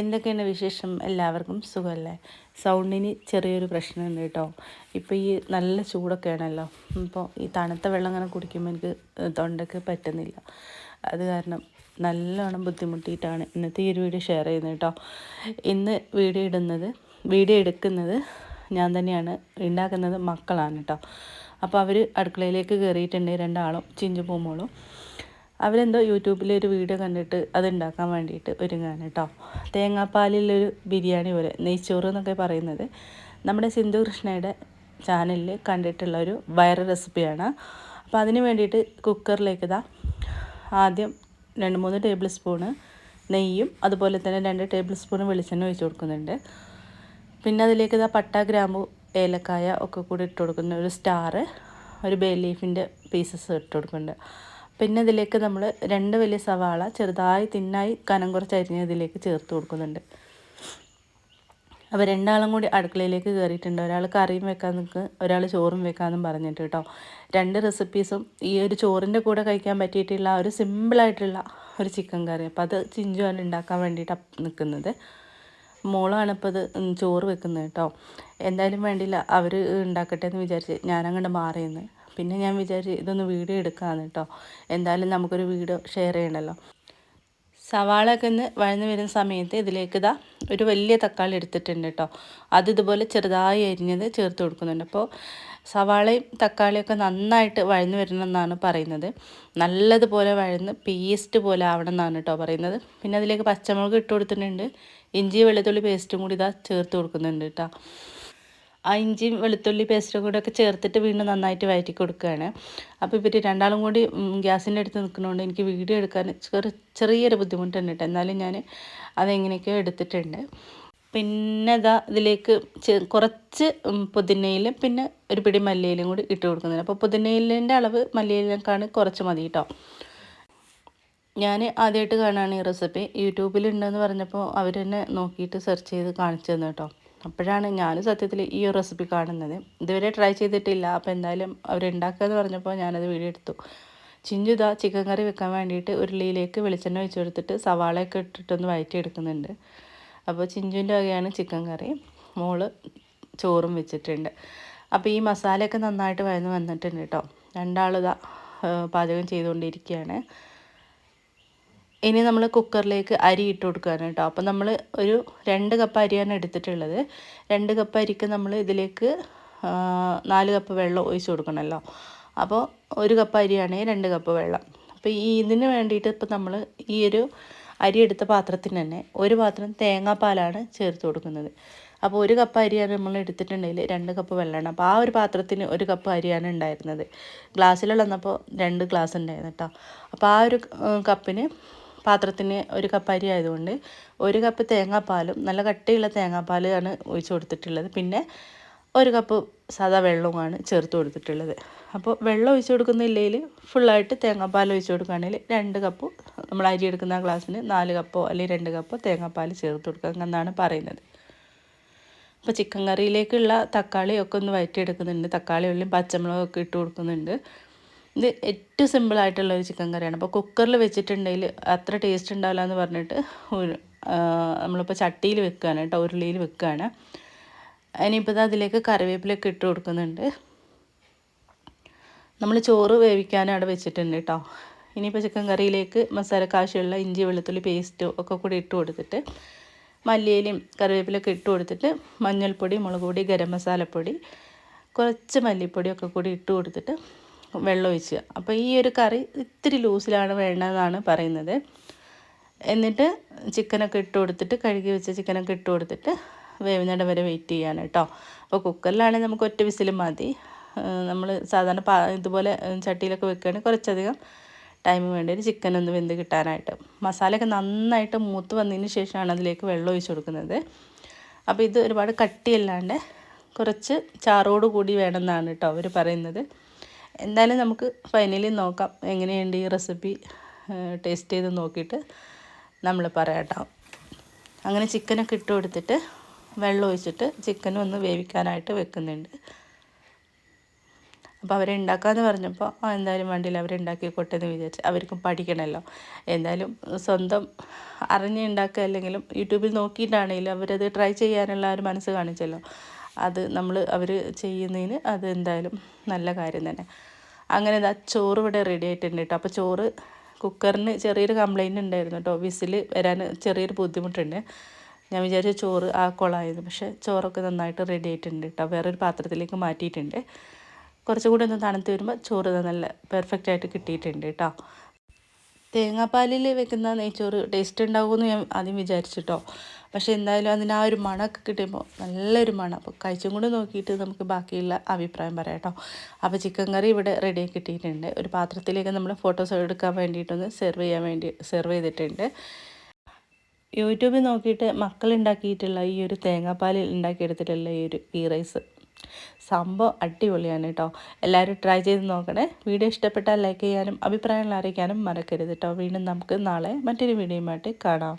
എന്തൊക്കെയാണ് വിശേഷം? എല്ലാവർക്കും സുഖമല്ലേ? സൗണ്ടിന് ചെറിയൊരു പ്രശ്നമുണ്ട് കേട്ടോ. ഇപ്പോൾ ഈ നല്ല ചൂടൊക്കെ ആണല്ലോ. ഇപ്പോൾ ഈ തണുത്ത വെള്ളം അങ്ങനെ കുടിക്കുമ്പോൾ എനിക്ക് തൊണ്ടയ്ക്ക് പറ്റുന്നില്ല. അത് കാരണം നല്ലോണം ബുദ്ധിമുട്ടിയിട്ടാണ് ഇന്നത്തെ ഈ ഒരു വീഡിയോ ഷെയർ ചെയ്യുന്നത് കേട്ടോ. ഇന്ന് വീഡിയോ ഇടുന്നത് വീഡിയോ എടുക്കുന്നത് ഞാൻ തന്നെയാണ്. ഉണ്ടാക്കുന്നത് മക്കളാണ് കേട്ടോ. അപ്പോൾ അവർ അടുക്കളയിലേക്ക് കയറിയിട്ടുണ്ട് രണ്ടാളും ചിഞ്ചു പൂമോളും. അവരെന്തോ യൂട്യൂബിൽ ഒരു വീഡിയോ കണ്ടിട്ട് അത് ഉണ്ടാക്കാൻ വേണ്ടിയിട്ട് ഒരുങ്ങാണ് കേട്ടോ. തേങ്ങാപ്പാലിലൊരു ബിരിയാണി പോലെ നെയ്ച്ചോറ് എന്നൊക്കെ പറയുന്നത്. നമ്മുടെ സിന്ധു കൃഷ്ണയുടെ ചാനലിൽ കണ്ടിട്ടുള്ള ഒരു വൈറൽ റെസിപ്പിയാണ്. അപ്പോൾ അതിന് വേണ്ടിയിട്ട് കുക്കറിലേക്ക് ഇതാ ആദ്യം രണ്ട് മൂന്ന് ടേബിൾ സ്പൂണ് നെയ്യും അതുപോലെ തന്നെ രണ്ട് ടേബിൾ സ്പൂൺ വെളിച്ചെണ്ണ ഒഴിച്ച് കൊടുക്കുന്നുണ്ട്. പിന്നെ അതിലേക്ക് ഇതാ പട്ട ഗ്രാമ്പു ഏലക്കായ ഒക്കെ കൂടി ഇട്ട് കൊടുക്കുന്ന ഒരു സ്റ്റാർ ഒരു ബേ ലീഫിന്റെ പീസസ് ഇട്ട് കൊടുക്കുന്നുണ്ട്. പിന്നെ ഇതിലേക്ക് നമ്മൾ രണ്ട് വലിയ സവാള ചെറുതായി തിന്നായി കനം കുറച്ച് അരിഞ്ഞ് ഇതിലേക്ക് ചേർത്ത് കൊടുക്കുന്നുണ്ട്. അപ്പോൾ രണ്ടാളും കൂടി അടുക്കളയിലേക്ക് കയറിയിട്ടുണ്ട് ഒരാൾ കറിയും വെക്കാൻ നിൽക്ക് ഒരാൾ ചോറും വെക്കാമെന്നും പറഞ്ഞിട്ട് കേട്ടോ. രണ്ട് റെസിപ്പീസും ഈ ഒരു ചോറിന്റെ കൂടെ കഴിക്കാൻ പറ്റിയിട്ടുള്ള ഒരു സിമ്പിളായിട്ടുള്ള ഒരു ചിക്കൻ കറി അപ്പോൾ അത് ചിഞ്ചുവാണ് ഉണ്ടാക്കാൻ വേണ്ടിയിട്ട് നിൽക്കുന്നത് മോളാണ് ഇപ്പോൾ അത് ചോറ് വെക്കുന്നത് കേട്ടോ. എന്തായാലും വേണ്ടിയില്ല അവർ ഉണ്ടാക്കട്ടെ എന്ന് വിചാരിച്ച് ഞാനങ്ങോട്ട് മാറിയെന്ന്. പിന്നെ ഞാൻ വിചാരിച്ചു ഇതൊന്ന് വീഡിയോ എടുക്കാമെന്ന് കേട്ടോ എന്തായാലും നമുക്കൊരു വീഡിയോ ഷെയർ ചെയ്യണമല്ലോ സവാളയൊക്കെ ഒന്ന് വഴന്നു വരുന്ന സമയത്ത് ഇതിലേക്ക് ഇതാ ഒരു വലിയ തക്കാളി എടുത്തിട്ടുണ്ട് കേട്ടോ അത് ഇതുപോലെ ചെറുതായി അരിഞ്ഞത് ചേർത്ത് കൊടുക്കുന്നുണ്ട്. അപ്പോൾ സവാളയും തക്കാളിയും ഒക്കെ നന്നായിട്ട് വഴന്നു വരണമെന്നാണ് പറയുന്നത്. നല്ലതുപോലെ വഴന്ന് പേസ്റ്റ് പോലെ ആവണം എന്നാണ് കേട്ടോ പറയുന്നത്. പിന്നെ അതിലേക്ക് പച്ചമുളക് ഇട്ട് കൊടുത്തിട്ടുണ്ട്. ഇഞ്ചി വെളുത്തുള്ളി പേസ്റ്റും കൂടി ഇതാ ചേർത്ത് കൊടുക്കുന്നുണ്ട് കേട്ടോ ആ ഇഞ്ചിയും വെളുത്തുള്ളി പേസ്റ്റും കൂടെ ഒക്കെ ചേർത്തിട്ട് വീണ്ടും നന്നായിട്ട് വഴറ്റി കൊടുക്കുകയാണ് അപ്പോൾ ഇവർ രണ്ടാളും കൂടി ഗ്യാസിന്റെ അടുത്ത് നിൽക്കുന്നതുകൊണ്ട് എനിക്ക് വീഡിയോ എടുക്കാൻ ചെറു ചെറിയൊരു ബുദ്ധിമുട്ടുണ്ട് കേട്ടോ. എന്നാലും ഞാൻ അതെങ്ങനെയൊക്കെയോ എടുത്തിട്ടുണ്ട്. പിന്നെ ഇതാ ഇതിലേക്ക് കുറച്ച് പുതിനയിലും പിന്നെ ഒരു പിടി മല്ലിയിലും കൂടി ഇട്ട് കൊടുക്കുന്നുണ്ട്. അപ്പോൾ പുതിനയിലിന്റെ അളവ് മല്ലിയിലേക്കാണ് കുറച്ച് മതി കേട്ടോ. ഞാൻ ആദ്യമായിട്ട് കാണുകയാണ് ഈ റെസിപ്പി. യൂട്യൂബിലുണ്ടെന്ന് പറഞ്ഞപ്പോൾ അവർ തന്നെ നോക്കിയിട്ട് സെർച്ച് ചെയ്ത് കാണിച്ചു തന്നു കേട്ടോ. അപ്പോഴാണ് ഞാൻ സത്യത്തിൽ ഈ ഒരു റെസിപ്പി കാണുന്നത്. ഇതുവരെ ട്രൈ ചെയ്തിട്ടില്ല. അപ്പോൾ എന്തായാലും അവരുണ്ടാക്കുക എന്ന് പറഞ്ഞപ്പോൾ ഞാനത് വീഡിയോ എടുത്തു. ചിഞ്ചുത ചിക്കൻ കറി വെക്കാൻ വേണ്ടിയിട്ട് ഉരുളിയിലേക്ക് വെളിച്ചെണ്ണ ഒഴിച്ച് കൊടുത്തിട്ട് സവാളയൊക്കെ ഇട്ടിട്ടൊന്ന് വഴറ്റി എടുക്കുന്നുണ്ട് അപ്പോൾ ചിഞ്ചുവിന്റെ വകയാണ് ചിക്കൻ കറി മോൾ ചോറും വെച്ചിട്ടുണ്ട്. അപ്പോൾ ഈ മസാലയൊക്കെ നന്നായിട്ട് വഴന്ന് വന്നിട്ടുണ്ട് കേട്ടോ. രണ്ടാളിതാ പാചകം ചെയ്തുകൊണ്ടിരിക്കുകയാണ്. ഇനി നമ്മൾ കുക്കറിലേക്ക് അരി ഇട്ട് കൊടുക്കുകയാണ് കേട്ടോ. അപ്പോൾ നമ്മൾ ഒരു രണ്ട് കപ്പ് അരിയാണ് എടുത്തിട്ടുള്ളത്. രണ്ട് കപ്പ് അരിക്ക് നമ്മൾ ഇതിലേക്ക് നാല് കപ്പ് വെള്ളം ഒഴിച്ച് കൊടുക്കണമല്ലോ. അപ്പോൾ ഒരു കപ്പ് അരിയാണെങ്കിൽ രണ്ട് കപ്പ് വെള്ളം. അപ്പോൾ ഈ ഇതിന് വേണ്ടിയിട്ട് ഇപ്പോൾ നമ്മൾ ഈ ഒരു അരി എടുത്ത പാത്രത്തിന് തന്നെ ഒരു പാത്രം തേങ്ങാപ്പാലാണ് ചേർത്ത് കൊടുക്കുന്നത്. അപ്പോൾ ഒരു കപ്പ് അരിയാണ് നമ്മൾ എടുത്തിട്ടുണ്ടെങ്കിൽ രണ്ട് കപ്പ് വെള്ളമാണ്. അപ്പോൾ ആ ഒരു പാത്രത്തിന് ഒരു കപ്പ് അരിയാണ് ഉണ്ടായിരുന്നത്. ഗ്ലാസ്സിലുള്ളപ്പോൾ രണ്ട് ഗ്ലാസ് ഉണ്ടായിരുന്നു കേട്ടോ. അപ്പോൾ ആ ഒരു കപ്പിന് പാത്രത്തിന് ഒരു കപ്പ് അരി ആയതുകൊണ്ട് ഒരു കപ്പ് തേങ്ങാപ്പാലും നല്ല കട്ടിയുള്ള തേങ്ങാപ്പാലാണ് ഒഴിച്ച് കൊടുത്തിട്ടുള്ളത്. പിന്നെ ഒരു കപ്പ് സാധാ വെള്ളവുമാണ് ചേർത്ത് കൊടുത്തിട്ടുള്ളത്. അപ്പോൾ വെള്ളം ഒഴിച്ച് കൊടുക്കുന്നില്ലെങ്കിൽ ഫുള്ളായിട്ട് തേങ്ങാപ്പാൽ ഒഴിച്ച് കൊടുക്കുകയാണെങ്കിൽ രണ്ട് കപ്പ് നമ്മൾ അരി എടുക്കുന്ന ഗ്ലാസ്സിന് നാല് കപ്പോ അല്ലെങ്കിൽ രണ്ട് കപ്പോ തേങ്ങാപ്പാൽ ചേർത്ത് കൊടുക്കുക എന്നാണ് പറയുന്നത്. അപ്പോൾ ചിക്കൻ കറിയിലേക്കുള്ള തക്കാളിയൊക്കെ ഒന്ന് വഴറ്റിയെടുക്കുന്നുണ്ട് തക്കാളി ഉള്ളിയും പച്ചമുളകൊക്കെ ഇട്ട് കൊടുക്കുന്നുണ്ട്. ഇത് ഏറ്റവും സിമ്പിളായിട്ടുള്ള ഒരു ചിക്കൻ കറിയാണ്. അപ്പോൾ കുക്കറിൽ വെച്ചിട്ടുണ്ടെങ്കിൽ അത്ര ടേസ്റ്റ് ഉണ്ടാവില്ല എന്ന് പറഞ്ഞിട്ട് നമ്മളിപ്പോൾ ചട്ടിയിൽ വെക്കുകയാണ് കേട്ടോ ഉരുളിയിൽ വെക്കുകയാണ് ഇനിയിപ്പോൾ അതിലേക്ക് കറിവേപ്പിലൊക്കെ ഇട്ട് കൊടുക്കുന്നുണ്ട്. നമ്മൾ ചോറ് വേവിക്കാനും അവിടെ വെച്ചിട്ടുണ്ട് കേട്ടോ. ഇനിയിപ്പോൾ ചിക്കൻ കറിയിലേക്ക് മസാല ആവശ്യമുള്ള ഇഞ്ചി വെളുത്തുള്ളി പേസ്റ്റ് ഒക്കെ കൂടി ഇട്ട് കൊടുത്തിട്ട് മല്ലിയിലയും കറിവേപ്പിലൊക്കെ ഇട്ട് കൊടുത്തിട്ട് മഞ്ഞൾപ്പൊടി മുളക് പൊടി ഗരം മസാലപ്പൊടി കുറച്ച് മല്ലിപ്പൊടിയൊക്കെ കൂടി ഇട്ട് കൊടുത്തിട്ട് വെള്ളം ഒഴിച്ച് അപ്പോൾ ഈ ഒരു കറി ഇത്തിരി ലൂസിലാണ് വേണ്ടതെന്നാണ് പറയുന്നത്. എന്നിട്ട് ചിക്കനൊക്കെ ഇട്ട് കൊടുത്തിട്ട് കഴുകി വെച്ച ചിക്കനൊക്കെ ഇട്ട് കൊടുത്തിട്ട് വേവുന്നിടം വരെ വെയിറ്റ് ചെയ്യാണ് കേട്ടോ അപ്പോൾ കുക്കറിലാണെങ്കിൽ നമുക്ക് ഒറ്റ വിസിൽ മതി. നമ്മൾ സാധാരണ പാ ഇതുപോലെ ചട്ടിയിലൊക്കെ വെക്കുകയാണെങ്കിൽ കുറച്ചധികം ടൈം വേണ്ടി ഒരു ചിക്കൻ ഒന്ന് വെന്ത് കിട്ടാനായിട്ട്. മസാലയൊക്കെ നന്നായിട്ട് മൂത്ത് വന്നതിന് ശേഷമാണ് അതിലേക്ക് വെള്ളം ഒഴിച്ച് കൊടുക്കുന്നത്. അപ്പോൾ ഇത് ഒരുപാട് കട്ടിയല്ലാണ്ട് കുറച്ച് ചാറോട് കൂടി വേണമെന്നാണ് കേട്ടോ അവർ പറയുന്നത്. എന്തായാലും നമുക്ക് ഫൈനലി നോക്കാം. എങ്ങനെയുണ്ട് ഈ റെസിപ്പി ടേസ്റ്റ് ചെയ്ത് നോക്കിയിട്ട് നമ്മൾ പറയാട്ടോ അങ്ങനെ ചിക്കനൊക്കെ ഇട്ട് കൊടുത്തിട്ട് വെള്ളം ഒഴിച്ചിട്ട് ചിക്കനും ഒന്ന് വേവിക്കാനായിട്ട് വെക്കുന്നുണ്ട്. അപ്പോൾ അവരെ ഉണ്ടാക്കാമെന്ന് പറഞ്ഞപ്പോൾ എന്തായാലും വേണ്ടിയില്ല അവരുണ്ടാക്കിക്കോട്ടെ എന്ന് വിചാരിച്ച് അവർക്കും പഠിക്കണമല്ലോ എന്തായാലും സ്വന്തം അറിഞ്ഞ് ഉണ്ടാക്കുക അല്ലെങ്കിലും യൂട്യൂബിൽ നോക്കിയിട്ടാണെങ്കിലും അവരത് ട്രൈ ചെയ്യാനുള്ള ഒരു മനസ്സ് കാണിച്ചല്ലോ. അത് നമ്മൾ അവർ ചെയ്യുന്നതിന് അത് എന്തായാലും നല്ല കാര്യം തന്നെ. അങ്ങനെ ഇതാ ചോറ് ഇവിടെ റെഡി ആയിട്ടുണ്ട് കേട്ടോ അപ്പോൾ ചോറ് കുക്കറിന് ചെറിയൊരു കംപ്ലൈന്റ് ഉണ്ടായിരുന്നു കേട്ടോ വിസിൽ വരാൻ ചെറിയൊരു ബുദ്ധിമുട്ടുണ്ട്. ഞാൻ വിചാരിച്ച ചോറ് ആ കൊളായിരുന്നു. പക്ഷേ ചോറൊക്കെ നന്നായിട്ട് റെഡി ആയിട്ടുണ്ട് കേട്ടോ വേറൊരു പാത്രത്തിലേക്ക് മാറ്റിയിട്ടുണ്ട്. കുറച്ചും കൂടി ഒന്ന് തണുത്ത് വരുമ്പോൾ ചോറ് നല്ല പെർഫെക്റ്റ് ആയിട്ട് കിട്ടിയിട്ടുണ്ട് കേട്ടോ തേങ്ങാപ്പാലിൽ വെക്കുന്ന നെയ്ച്ചോറ് ടേസ്റ്റ് ഉണ്ടാകുമെന്ന് ഞാൻ ആദ്യം വിചാരിച്ചിട്ടോ. പക്ഷെ എന്തായാലും അതിന് ആ ഒരു മണമൊക്കെ കിട്ടുമ്പോൾ നല്ലൊരു മണം. അപ്പോൾ കഴിച്ചും കൂടി നോക്കിയിട്ട് നമുക്ക് ബാക്കിയുള്ള അഭിപ്രായം പറയാം കേട്ടോ അപ്പോൾ ചിക്കൻ കറി ഇവിടെ റെഡി കിട്ടിയിട്ടുണ്ട്. ഒരു പാത്രത്തിലേക്ക് നമ്മൾ ഫോട്ടോസ് എടുക്കാൻ വേണ്ടിയിട്ടൊന്ന് സെർവ് ചെയ്യാൻ വേണ്ടി സെർവ് ചെയ്തിട്ടുണ്ട്. യൂട്യൂബിൽ നോക്കിയിട്ട് മക്കൾ ഉണ്ടാക്കിയിട്ടുള്ള ഈ ഒരു തേങ്ങാപ്പാലിൽ ഉണ്ടാക്കിയെടുത്തിട്ടുള്ള ഈ ഒരു ഗീ റൈസ് സംഭവം അടിപൊളിയാണ് കേട്ടോ എല്ലാവരും ട്രൈ ചെയ്ത് നോക്കണേ. വീഡിയോ ഇഷ്ടപ്പെട്ടാൽ ലൈക്ക് ചെയ്യാനും അഭിപ്രായങ്ങൾ അറിയിക്കാനും മറക്കരുത് കേട്ടോ വീണ്ടും നമുക്ക് നാളെ മറ്റൊരു വീഡിയോയുമായിട്ട് കാണാം.